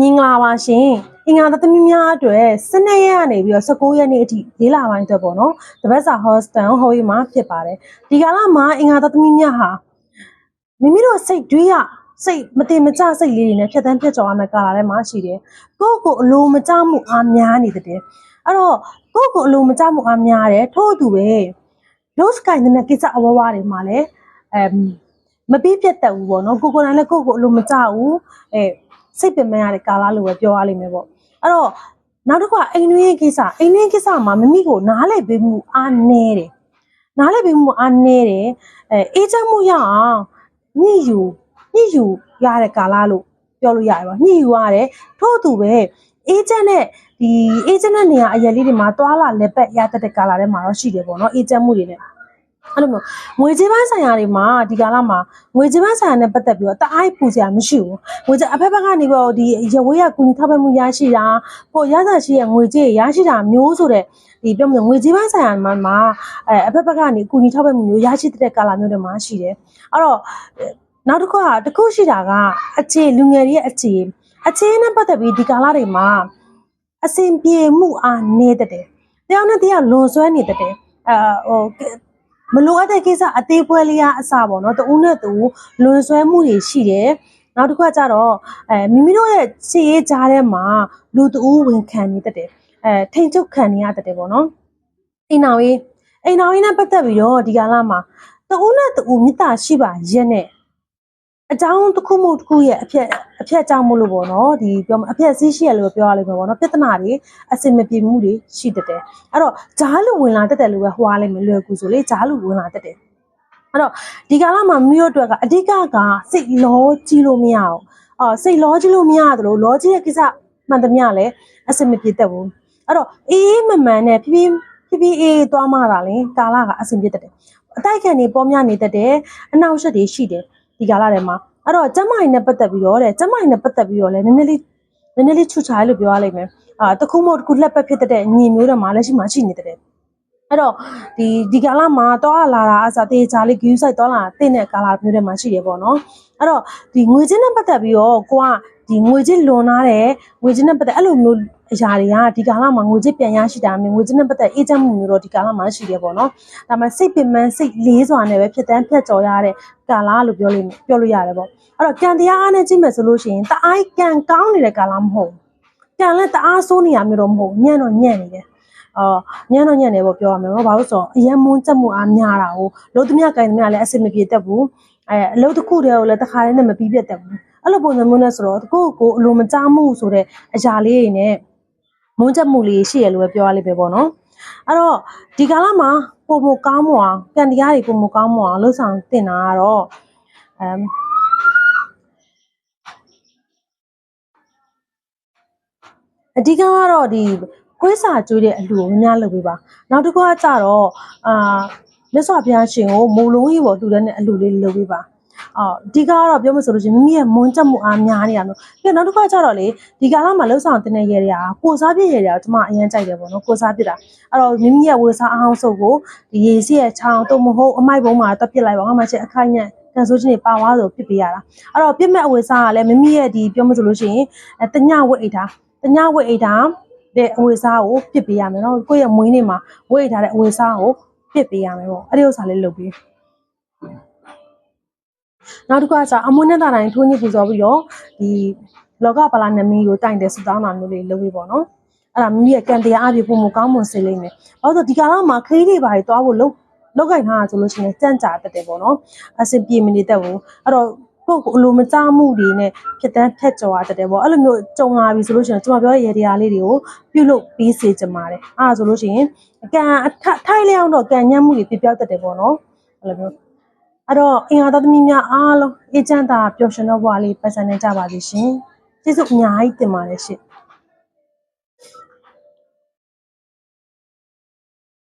မင်္ဂလာပါရှင်အင်္ဂါသသမီးများအတွက်12ရက်ကနေပြီးတော့19ရက်နေ့အထိလေးလပိုင်းအတွက်ပေါ့နော်တပတ်စာ hostel ဟောရေးမှာဖြစ်ပါတယ်ဒီကာလမှာအင်္ဂါသသမီးများဟာမိမိတို့စိတ်တွေးရစိတ်မတင်မကျစိတ်လေးတွေနဲ့ဖြတ်တန်းဖြတ်ကျော်ရမယ့်ကာလထဲမှာရှိတယ်ကိုယ့်ကိုယ်အလိုမကျမှုအားများနေတဲ့အဲ့တော့ကိုယ့်ကိုယ်အလိုမကျမှုအားများတယ်ထို့အတူပဲ low sky နဲ့ကိစ္စအဝဝတွေမှာလည်းအမ်မပြီးပြတ်တတ်ဘူးပေါ့နော်ကိုကိုယ်တိုင်လည်းကိုယ့်ကိုယ်အလိုမကျဘူးအဲ စိတ်ပင်ပန်းရတဲ့ကာလလို့ပဲပြောရလိမ့်မယ်ပေါ့အဲ့တော့နောက်တစ်ခုကအိမ်တွင်းကိစ္စအိမ်တွင်းကိစ္စမှာမိမိကိုနားလည်ပေးမှုအားနည်းတယ်နားလည်ပေးမှုအားနည်းတယ်အဲအေးချမ်းမှုရအောင်ညှိယူညှိယူရတဲ့ကာလလို့ပြောလို့ရတယ်ပေါ့ညှိယူရတယ်ထို့အတူပဲအေးချမ်းတဲ့ဒီအေးချမ်းတဲ့နေရာအရက်လေးတွေမှာတွာလာလက်ပတ်ရတတ်တဲ့ကာလထဲမှာတော့ရှိတယ်ပေါ့နော်အေးချမ်းမှုတွေနဲ့ အဲ့လိုမျိုးငွေကြေးပိုင်းဆိုင်ရာတွေမှာဒီကာလမှာငွေကြေးပိုင်းဆိုင်ရာနဲ့ပတ်သက်ပြီးတော့တအားပူစရာမရှိဘူးငွေကြေးအဖက်ဖက်ကနေပြီးတော့ဒီရဝေးရကူညီထောက်ပံ့မှုရရှိတာပေါ်ရစာရှိရငွေကြေးရရှိတာမျိုးဆိုတဲ့ဒီပြောမလို့ငွေကြေးပိုင်းဆိုင်ရာမှာမှာအဲအဖက်ဖက်ကနေကူညီထောက်ပံ့မှုမျိုးရရှိတဲ့ကာလမျိုးတွေမှာရှိတယ်အဲ့တော့နောက်တစ်ခုကတစ်ခုရှိတာကအခြေလူငယ်တွေရဲ့အခြေအခြေနဲ့ပတ်သက်ပြီးဒီကာလတွေမှာအစဉ်ပြေမှုအားနည်းတဲ့တယ်တယောက်နဲ့တယောက်လွန်ဆွဲနေတဲ့တယ်အဲဟို မလိုအပ်တဲ့ကိစ္စအသေးပွဲလေးရအစပေါ့နော်တူနဲ့တူလွန်ဆွဲမှုတွေရှိတယ်နောက်တစ်ခါကျတော့အဲမိမိတို့ရဲ့စီရေးကြားထဲမှာလူတူဝင်ခံနေတတ်တယ်အဲထိန်ချုပ်ခံနေရတတ်တယ်ပေါ့နော်အိမ်တော်ကြီးအိမ်တော်ကြီးနဲ့ပတ်သက်ပြီးတော့ဒီကာလမှာတူနဲ့တူမေတ္တာရှိပါရဲ့နဲ့ အကြောင်းတစ်ခုမှတစ်ခုရဲ့အဖြက်အဖြက်ကြောင့်မလို့ပေါ့နော်ဒီပြောမအဖြက်စီးရှိရလို့ပြောရလိမ့်မယ်ပေါ့နော်ပြဿနာတွေအစင်မပြေမှုတွေရှိတတ်တယ်အဲ့တော့ဂျားလူဝင်လာတတ်တယ်လို့ပဲဟွာလိုက်မယ်လွယ်ကူဆိုလေဂျားလူဝင်လာတတ်တယ်အဲ့တော့ဒီကာလမှာမြို့အတွက်ကအဓိကကစိတ်လောကြီးလို့မရအောင်အော်စိတ်လောကြီးလို့မရသလိုလောကြီးရဲ့ကိစ္စမှန်သမျှလည်းအစင်မပြေတတ်ဘူးအဲ့တော့အေးအေးမမှန်နဲ့ဖြည်းဖြည်းဖြည်းဖြည်းအေးသွားမှတာလေကာလကအစင်ပြေတတ်တယ်အတိုက်ခံနေပေါ်များနေတတ်တယ်အနောက်ရှက်တွေရှိတယ် ဒီကာလထဲမှာအဲ့တော့ကျမကြီးနဲ့ပတ်သက်ပြီးတော့တဲ့ကျမကြီးနဲ့ပတ်သက်ပြီးတော့လည်းနည်းနည်းလေးနည်းနည်းလေးချွတ်ချားလို့ပြောရလိမ့်မယ်အာတခုမဟုတ်တခုလက်ပတ်ဖြစ်တဲ့ညီမျိုးတွေမှာလည်းရှိမှရှိနေတဲ့အဲ့တော့ဒီဒီကာလမှာတော့လာတာအစားတေချာလေး view site တော့လာတဲ့တဲ့ကာလမျိုးတွေမှာရှိတယ်ပေါ့နော်အဲ့တော့ဒီငွေချင်းနဲ့ပတ်သက်ပြီးတော့ကိုကဒီငွေချင်းလွန်လာတဲ့ငွေချင်းနဲ့ပတ်သက်အဲ့လိုမျိုး အရာတွေကဒီကာလမှာငွေချင်းပြန်ရရှိတာမျိုးငွေချင်းနဲ့ပတ်သက်အေးချမ်းမှုမျိုးတော့ဒီကာလမှာရှိတယ်ပေါ့နော်ဒါမှစိတ်ပင်ပန်းစိတ်လေးစွာနဲ့ပဲဖြစ်တန်းဖြတ်ကျော်ရတဲ့ကာလလို့ပြောလို့ပြောလို့ရတယ်ပေါ့အဲ့တော့ကံတရားအားနဲ့ကြည့်မယ်ဆိုလို့ရှိရင်တအားကံကောင်းနေတဲ့ကာလမဟုတ်ဘူးကံလည်းတအားဆိုးနေရမျိုးတော့မဟုတ်ညံ့တော့ညံ့နေတယ်အော်ညံ့တော့ညံ့နေပေါ့ပြောရမယ်နော်ဘာလို့ဆိုတော့အယံမွန်းချက်မှုအားများတာကိုလို့သမျှကံသမျှလည်းအစစ်မပြေတတ်ဘူးအဲအလုပ်တစ်ခုတည်းကိုလည်းတစ်ခါတည်းနဲ့မပြီးပြတ်တတ်ဘူးအဲ့လိုပုံစံမျိုးနဲ့ဆိုတော့ကိုယ့်ကိုယ်အလိုမကြားမှုဆိုတဲ့အရာလေးတွေနဲ့ မွန်းချက်မှုလေးရှိရလို့ပဲပြောရလိမ့်ပဲပေါ့နော်အဲ့တော့ဒီကာလမှာပုံမကောင်းမအောင်ကံတရားတွေပုံမကောင်းမအောင်လှုပ်ဆောင်တင်တာကတော့အမ်အဓိကကတော့ဒီကွေးစာကျွေးတဲ့အလှူကိုများများလုပ်ပေးပါနောက်တစ်ခုကကြတော့အာမြတ်စွာဘုရားရှင်ကိုမုံလုံးကြီးပေါ်လှူတဲ့အလှူလေးလုပ်ပေးပါ အော်ဒီကတော့ပြောမဆိုလို့ရှိရင်မိမိရဲ့မွန်းချက်မှုအားများနေတာမျိုးပြီးတော့နောက်တစ်ခါကျတော့လေဒီကာလမှာလှုပ်ဆောင်တင်တဲ့ရေတွေကကိုစားပြည့်ရေတွေကကျွန်မအရင်ကြိုက်တယ်ပေါ့နော်ကိုစားပြစ်တာအဲ့တော့မိမိရဲ့ဝေစားအောင်စုပ်ကိုဒီရေစီးရဲ့ချောင်းတော့မဟုတ်အမိုက်ပုံးမှာတက်ပစ်လိုက်ပါငါမှချက်အခိုက်ညက်ကန်ဆိုးချင်းတွေပါသွားဆိုပြစ်ပေးရတာအဲ့တော့ပြစ်မဲ့အဝေစားကလည်းမိမိရဲ့ဒီပြောမဆိုလို့ရှိရင်အဲတညဝတ်အိတ်တာတညဝတ်အိတ်တာတဲ့အဝေစားကိုပြစ်ပေးရမယ်နော်ကိုယ့်ရဲ့မွေးနေ့မှာဝတ်အိတ်ထားတဲ့အဝေစားကိုပြစ်ပေးရမယ်ပေါ့အဲ့ဒီဥစ္စာလေးလုပ်ပေး နောက်တစ်ခုကကျအမွှန်းနဲ့တာတိုင်းထိုးညစ်ပူဇော်ပြီးတော့ဒီလောကပလာနမီကိုတိုင်တယ်ဆူတောင်းတာမျိုးလေးလုပ်ပြီးပေါ့နော်အဲ့ဒါမိမိရဲ့ကံတရားအပြည့်ပုံမကောင်းမွန်စေလိမ့်မယ်။ဘာလို့လဲဆိုတော့ဒီကာလမှာခရီးတွေဘာတွေတွားဖို့လုပ်လောက်ကင်ထားတာဆိုလို့ရှိရင်ကြန့်ကြာတတ်တယ်ပေါ့နော်။အဆင်ပြေမနေတတ်ဘူး။အဲ့တော့ကိုယ့်ကိုအလိုမကျမှုတွေနဲ့ဖြစ်တန်းဖက်ကြော်ရတတ်တယ်ပေါ့။အဲ့လိုမျိုးကြုံလာပြီဆိုလို့ရှိရင်ကျွန်မပြောတဲ့ရေတရားလေးတွေကိုပြုလုပ်ပြီးစေချင်ပါတယ်။အဲ့ဒါဆိုလို့ရှိရင်ကံအထထိုက်လျောင်းတော့ကံညံ့မှုတွေပြပြောက်တတ်တယ်ပေါ့နော်။အဲ့လိုမျိုး အဲ့တော့အင်္ဂါသားသမီးများအားလုံးအေးချမ်းသာပျော်ရွှင်သောဘဝလေးပတ်စံနေကြပါစေရှင်။ကျေးဇူးအများကြီးတင်ပါတယ်ရှင်။